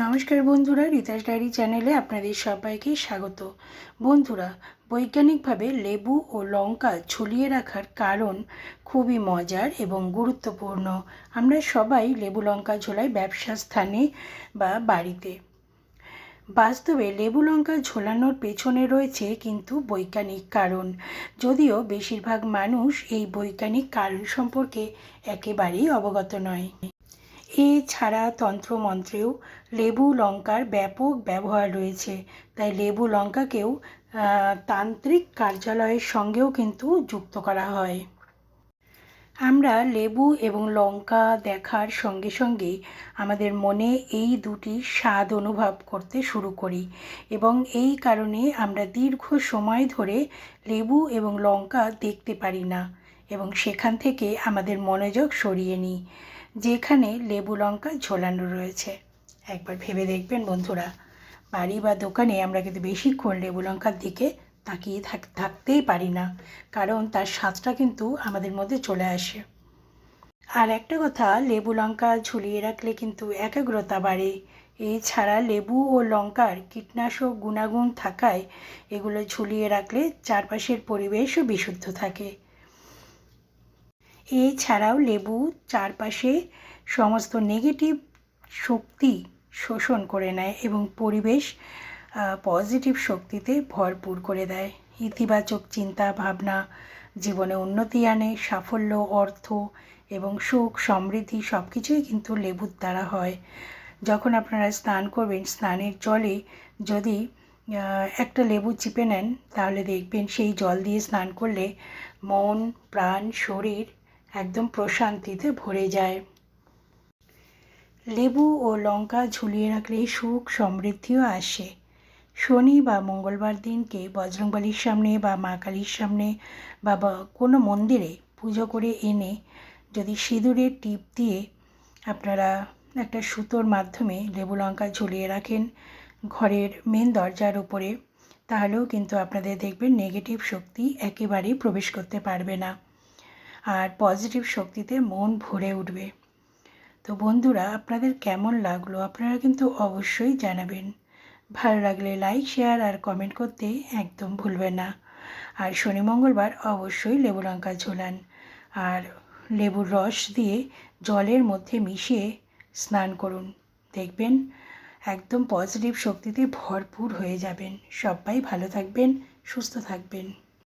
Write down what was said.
নমস্কার বন্ধুরা রিতাস ডায়েরি চ্যানেলে আপনাদের সবাইকে স্বাগত। বন্ধুরা, বৈজ্ঞানিকভাবে লেবু ও লঙ্কা ঝুলিয়ে রাখার কারণ খুবই মজার এবং গুরুত্বপূর্ণ। আমরা সবাই লেবু লঙ্কা ঝোলাই ব্যবসা স্থানে বা বাড়িতে। বাস্তবে লেবু লঙ্কা ঝোলানোর পেছনে রয়েছে কিন্তু বৈজ্ঞানিক কারণ। যদিও বেশিরভাগ মানুষ এই বৈজ্ঞানিক কারণ সম্পর্কে একেবারেই অবগত নয়। এছাড়া তন্ত্রমন্ত্রেও লেবু লঙ্কার ব্যাপক ব্যবহার রয়েছে। তাই লেবু লঙ্কাকেও তান্ত্রিক কার্যালয়ের সঙ্গেও কিন্তু যুক্ত করা হয়। আমরা লেবু এবং লঙ্কা দেখার সঙ্গে সঙ্গে আমাদের মনে এই দুটি স্বাদ অনুভব করতে শুরু করি এবং এই কারণে আমরা দীর্ঘ সময় ধরে লেবু এবং লঙ্কা দেখতে পারি না এবং সেখান থেকে আমাদের মনোযোগ সরিয়ে নিই। যেখানে লেবু লঙ্কা ঝোলানো রয়েছে। একবার ভেবে দেখবেন বন্ধুরা। বাড়ি বা দোকানে আমরা কিন্তু বেশিক্ষণ লেবু লঙ্কার দিকে তাকিয়ে থাক থাকতেই পারি না। কারণ তার স্বাদটা কিন্তু আমাদের মধ্যে চলে আসে। আর একটা কথা, লেবু লঙ্কা ঝুলিয়ে রাখলে কিন্তু একাগ্রতা বাড়ে। এছাড়া লেবু ও লঙ্কার কীটনাশক গুণাগুণ থাকায় এগুলো ঝুলিয়ে রাখলে চারপাশের পরিবেশও বিশুদ্ধ থাকে। এছাড়াও লেবু চারপাশে সমস্ত নেগেটিভ শক্তি শোষণ করে নেয় এবং পরিবেশ পজিটিভ শক্তিতে ভরপুর করে দেয়। ইতিবাচক চিন্তা ভাবনা জীবনে উন্নতি আনে, সাফল্য, অর্থ এবং সুখ, সমৃদ্ধি সব কিছুই কিন্তু লেবুর দ্বারা হয়। যখন আপনারা স্নান করবেন, স্নানের জলে যদি একটা লেবু চিপে নেন, তাহলে দেখবেন সেই জল দিয়ে স্নান করলে মন, প্রাণ, শরীর একদম প্রশান্তিতে ভরে যায়। লেবু ও লঙ্কা ঝুলিয়ে রাখলে সুখ, সমৃদ্ধিও আসে। শনি বা মঙ্গলবার দিনকে বজরংবলির সামনে বা মা কালীর সামনে বা কোনো মন্দিরে পুজো করে এনে যদি সিঁদুরের টিপ দিয়ে আপনারা একটা সুতোর মাধ্যমে লেবু, লঙ্কা ঝুলিয়ে রাখেন ঘরের মেন দরজার উপরে, তাহলেও কিন্তু আপনাদের দেখবেন নেগেটিভ শক্তি একেবারেই প্রবেশ করতে পারবে না। আর পজিটিভ শক্তিতে মন ভরে উঠবে। তো বন্ধুরা, আপনাদের কেমন লাগল? আপনারা কিন্তু অবশ্যই জানাবেন। ভালো লাগলে লাইক শেয়ার আর কমেন্ট করতে একদম ভুলবেন না। আর শনি মঙ্গলবার অবশ্যই লেবু লঙ্কা ঝোলান। আর লেবুর রস দিয়ে জলের মধ্যে মিশিয়ে স্নান করুন। দেখবেন একদম পজিটিভ শক্তিতে ভরপুর হয়ে যাবেন। সবাই ভালো থাকবেন, সুস্থ থাকবেন।